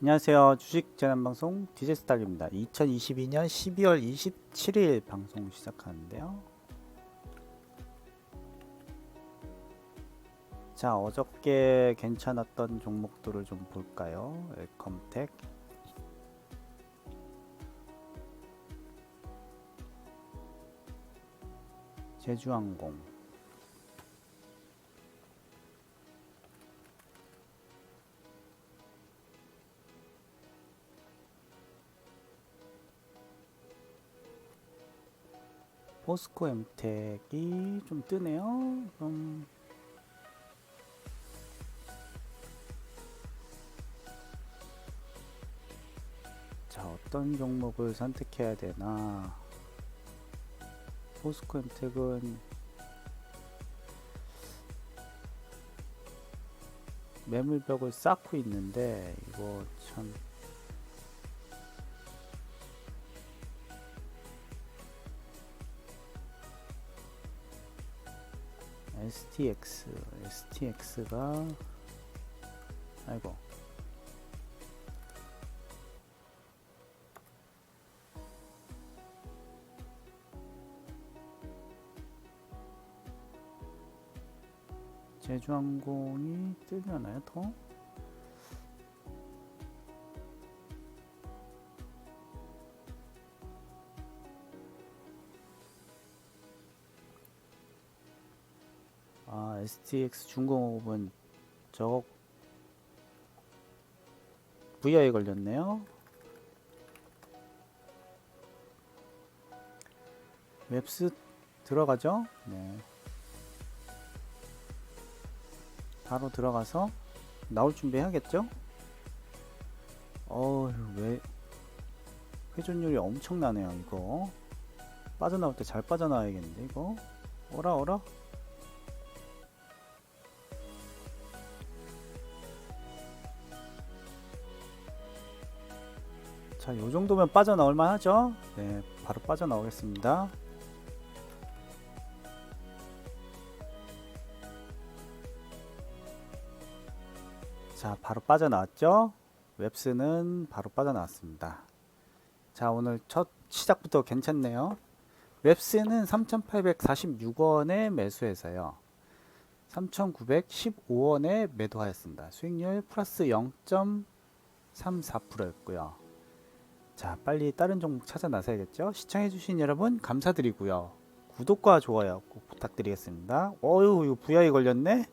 안녕하세요. 주식 재난 방송 DJ 스탁입니다. 2022년 12월 27일 방송 시작하는데요. 자, 어저께 괜찮았던 종목들을 좀 볼까요? 웰컴텍 제주항공 포스코 엠텍이 좀 뜨네요. 그럼 자 어떤 종목을 선택해야 되나? 포스코 엠텍은 매물벽을 쌓고 있는데 이거 참 STX, STX가 아이고 제주항공이 뜨려나요 더? 아 STX 중공업은 저거 VI에 걸렸네요. 웹스 들어가죠? 네. 바로 들어가서 나올 준비 해야겠죠? 어휴 왜 회전율이 엄청나네요 이거 빠져나올 때 잘 빠져나와야겠는데 이거 어라 어라 자, 요 정도면 빠져나올 만하죠? 네, 바로 빠져나오겠습니다. 자, 바로 빠져나왔죠? 웹스는 바로 빠져나왔습니다. 자, 오늘 첫 시작부터 괜찮네요. 웹스는 3,846원에 매수해서요. 3,915원에 매도하였습니다. 수익률 플러스 0.34%였고요. 자, 빨리 다른 종목 찾아 나서야겠죠? 시청해주신 여러분 감사드리고요. 구독과 좋아요 꼭 부탁드리겠습니다. 어유, 이거 VI 걸렸네?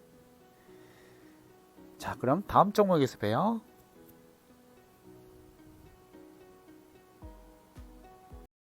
자, 그럼 다음 종목에서 봬요.